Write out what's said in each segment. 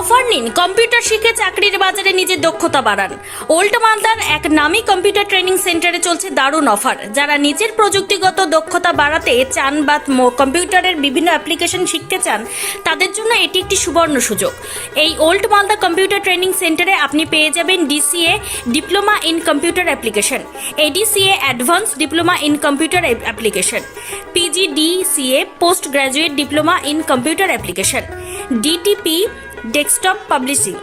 Offer নিন, computer শিখে চাকরির বাজারে নিজের দক্ষতা বাড়ান। ওল্ড মালদার এক নামী কম্পিউটার ট্রেনিং সেন্টারে চলছে দারুণ অফার। যারা নিজের প্রযুক্তিগত দক্ষতা বাড়াতে চান বা কম্পিউটারের বিভিন্ন অ্যাপ্লিকেশন শিখতে চান, তাদের জন্য এটি একটি সুবর্ণ সুযোগ। এই ওল্ড মালদা কম্পিউটার ট্রেনিং সেন্টারে আপনি পেয়ে যাবেন DCA diploma in computer application. ADCA advance diploma in computer application. PGDCA post graduate diploma in computer application. DTP desktop publishing.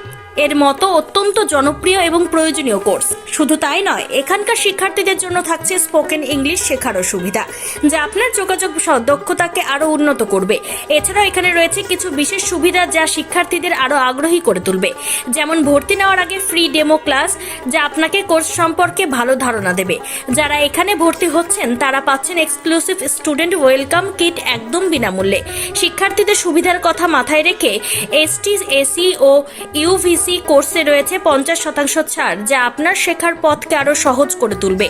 এর মতো অত্যন্ত জনপ্রিয় এবং প্রয়োজনীয় কোর্স। শুধু তাই নয়, এখানকার শিক্ষার্থীদের জন্য থাকছে স্পোকেন ইংলিশ শেখারও সুবিধা, যা আপনার যোগাযোগ দক্ষতাকে আরও উন্নত করবে। এছাড়াও এখানে রয়েছে কিছু বিশেষ সুবিধা যা শিক্ষার্থীদের আরও আগ্রহী করে তুলবে। যেমন ভর্তি নেওয়ার আগে ফ্রি ডেমো ক্লাস, যা আপনাকে কোর্স সম্পর্কে ভালো ধারণা দেবে। যারা এখানে ভর্তি হচ্ছেন, তারা পাচ্ছেন এক্সক্লুসিভ স্টুডেন্ট ওয়েলকাম কিট একদম বিনামূল্যে। শিক্ষার্থীদের সুবিধার কথা মাথায় রেখে এসটি এসি ও ইউভিসি কোর্সে রয়েছে পঞ্চাশ শতাংশ ছাড়, যা আপনার শেখার পথকে আরও সহজ করে তুলবে।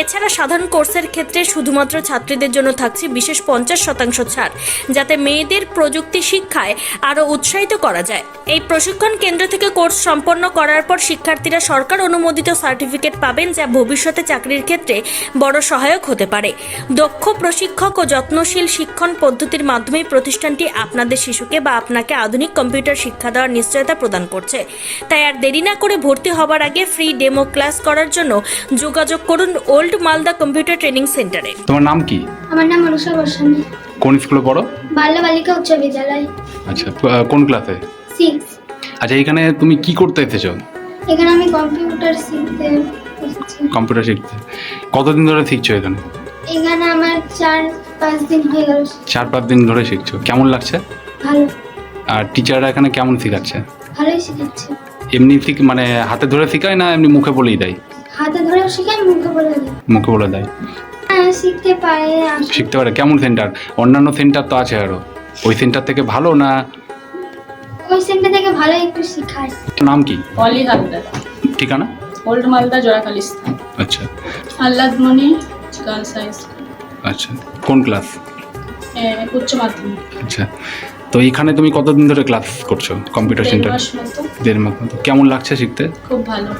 এছাড়া সাধারণ কোর্সের ক্ষেত্রে শুধুমাত্র ছাত্রীদের জন্য থাকছে বিশেষ পঞ্চাশ শতাংশ ছাড়, যাতে মেয়েদের প্রযুক্তি শিক্ষায় আরও উৎসাহিত করা যায়। এই প্রশিক্ষণ কেন্দ্র থেকে কোর্স সম্পন্ন করার পর শিক্ষার্থীরা সরকার অনুমোদিত সার্টিফিকেট পাবেন, যা ভবিষ্যতে চাকরির ক্ষেত্রে বড় সহায়ক হতে পারে। দক্ষ প্রশিক্ষক ও যত্নশীল শিক্ষণ পদ্ধতির মাধ্যমে প্রতিষ্ঠানটি আপনাদের শিশুকে বা আপনাকে আধুনিক কম্পিউটার শিক্ষা দেওয়ার নিশ্চয়তা প্রদান করছে। তাই আর দেরি না করে ভর্তি হবার আগে ফ্রি ডেমো ক্লাস করার জন্য যোগাযোগ করুন ওল্ড মালদা কম্পিউটার ট্রেনিং সেন্টারে তোমার নাম কি? আমার নাম অনুষা গোস্বামী। কোন স্কুলে পড়ো? বাল্য বালিকা উচ্চ বিদ্যালয়। আচ্ছা কোন ক্লাসে সিক্স আচ্ছা এখানে তুমি কি করতে এসেছ? এখানে আমি কম্পিউটার শিখতে কম্পিউটার শিখতে। কতদিন ধরে শিখছো এখানে? এখানে আমার চার পাঁচ দিন হয়ে গেল। চার পাঁচ দিন ধরে শিখছো। কেমন লাগছে? ভালো। আর টিচাররা এখানে কেমন শেখাচ্ছে? ভালোই শেখাচ্ছে। এমনি শিখ মানে হাতে ধরে শেখায় না এমনি মুখে বলেই দেয়? হাতে ধরেও শেখায় মুখে বলে দিই মুখে বলে দেয়। হ্যাঁ শিখতে পারে শিখতে পারে। কেমন সেন্টার? অন্যান্য সেন্টার তো আছে আরও ওই সেন্টার থেকে ভালো না? ওই সেন্টার থেকে ভালো একটু শেখায়। নাম কি? অলি হালদার। ঠিকানা? ওল্ড মালদা জোড়াখালি স্থান আচ্ছা আহ্লাদমণি গার্লস হাই স্কুল। আচ্ছা। কোন ক্লাস? উচ্চ মাধ্যমিক। আচ্ছা। তো এখানে তুমি কতদিন ধরে ক্লাস করছ? কম্পিউটার সেন্টার দেড় মাস মতো। কেমন লাগছে শিখতে? খুব ভালো।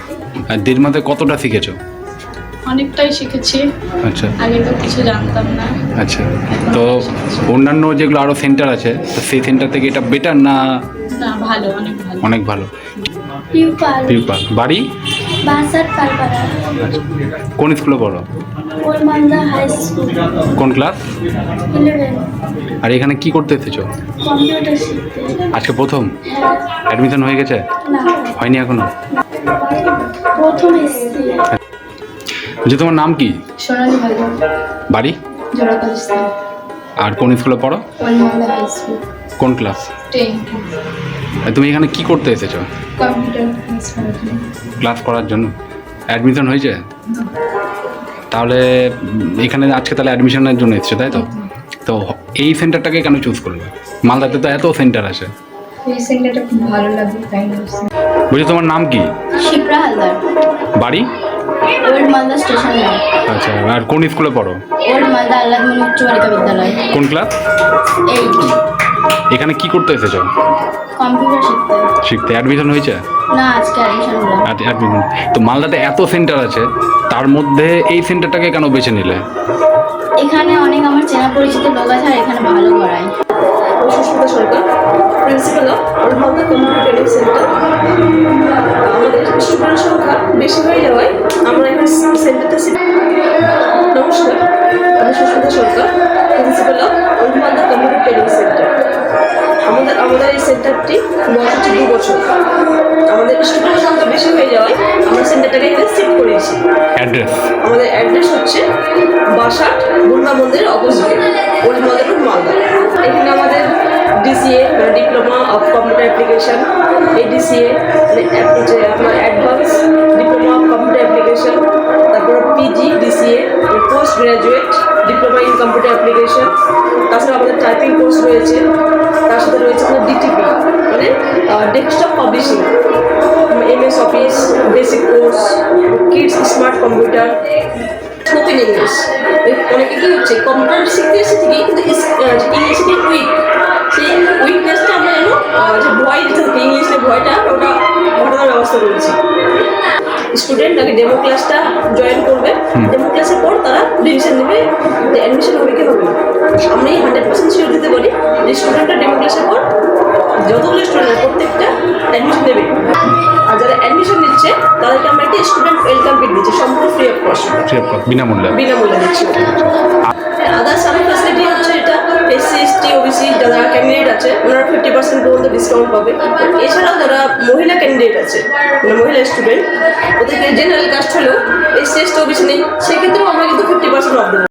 আর দেড় মাসে কতটা শিখেছো? অনেকটাই শিখেছি। আচ্ছা। আগে তো কিছু জানতাম না। আচ্ছা। তো অন্যান্য যেগুলো আরও সেন্টার আছে তো সেই সেন্টার থেকে এটা বেটার না না ভালো অনেক ভালো। অনেক ভালো? পিউপাল পিউপাল বাড়ি? বাসার পালপাড়া। আচ্ছা। কোন স্কুলে পড়ো? Old high school. কোন ক্লাস? আর এখানে কি করতে এসেছ? কম্পিউটার শিখতে। আজকে প্রথম? অ্যাডমিশন হয়ে গেছে? হয়নি এখনও? প্রথম এসেছি। যে তোমার নাম কি? সোনালি বাড়ি? আর কোন স্কুলে পড়ো? কোন ক্লাস? আর তুমি এখানে কি করতে এসেছ? কম্পিউটার। ক্লাস করার জন্য। অ্যাডমিশন হয়েছে? তাহলে এখানে আজকে তাহলে অ্যাডমিশনের জন্য এসছো তাই তো? তো এই সেন্টারটাকে কেন চুজ করবে মালদাতে তো এত সেন্টার আছে। এই সেন্টারটা খুব ভালো লাগে তাই বলছি বলছি তোমার নাম কি? শিপ্রা হালদার। বাড়ি? ওল্ড মালদা স্টেশন আচ্ছা আর কোন স্কুলে পড়ো? ওল্ড মালদা আহ্লাদমণি উচ্চ বালিকা বিদ্যালয়। কোন ক্লাস এই এখানে কি করতে এসেছ? কম্পিউটার শিখতে। শিখতে। অ্যাডমিশন হয়েছে? না আজকে অ্যাডমিশন হলো অ্যাডমিশন তো মালদাতে এত সেন্টার আছে তার মধ্যে এই সেন্টারটাকে কেন বেছে নিলে? এখানে অনেক আমার চেনা পরিচিত লোক আছে আর এখানে ভালো করায় Susmita Sarkar principal of community training centre আমাদের আমাদের এই সেন্টারটি হচ্ছে দু বছর। আমাদের স্টুডেন্ট সংখ্যা বেশি হয়ে যাওয়ায় আমরা সেন্টারটাকে এখানে শিফট করেছি অ্যাড্রেস আমাদের অ্যাড্রেস হচ্ছে বাসাট দুর্গা মন্দিরের অপোজিটে। Old road Malda. এখানে আমাদের ডিসিএ মানে diploma of computer application ADCA মানে যে আপনার advance diploma of computer application তারপর PG DCA post graduate diploma in computer application তাছাড়া আমাদের টাইপিং কোর্স রয়েছে। Desktop publishing MS office basic course kids smart computer spoken English অনেকে কি হচ্ছে কম্পিউটার শিখতে এসে ঠিকই কিন্তু ইংলিশে উইক সেই উইকনেসটা আমরা যেন যে ভয় থাকে ইংলিশে ভয়টা ওটা ঘটানোর ব্যবস্থা করেছি স্টুডেন্ট আগে ডেমো ক্লাসটা জয়েন করবে ডেমো ক্লাসের পর তারা ডিসিশন নেবে যে অ্যাডমিশন হবে কি হবে এই হান্ড্রেড পার্সেন্ট শিওর দিতে পারি যে স্টুডেন্টটা ডেমো ক্লাসের পর যতগুলো স্টুডেন্ট প্রত্যেকটা অ্যাডমিশন নেবে। আর যারা অ্যাডমিশন নিচ্ছে তাদেরকে আমরা একটা স্টুডেন্ট ওয়েলকাম কিট দিচ্ছি সম্পূর্ণ free of cost Free of cost, বিনামূল্যে। বিনামূল্যে দিচ্ছি। আদার্স আরও ফ্যাসিলিটি হচ্ছে এটা এসসি এসটি ওবিসি যারা ক্যান্ডিডেট আছে ওনারা ফিফটি পার্সেন্ট পর্যন্ত ডিসকাউন্ট পাবে। এছাড়াও যারা মহিলা ক্যান্ডিডেট আছে মানে মহিলা স্টুডেন্ট ওদেরকে জেনারেল কাস্ট হলেও এসসি এসটি ওবিসি নেই সেক্ষেত্রেও আমরা কিন্তু ফিফটি পার্সেন্ট অফ দেবো।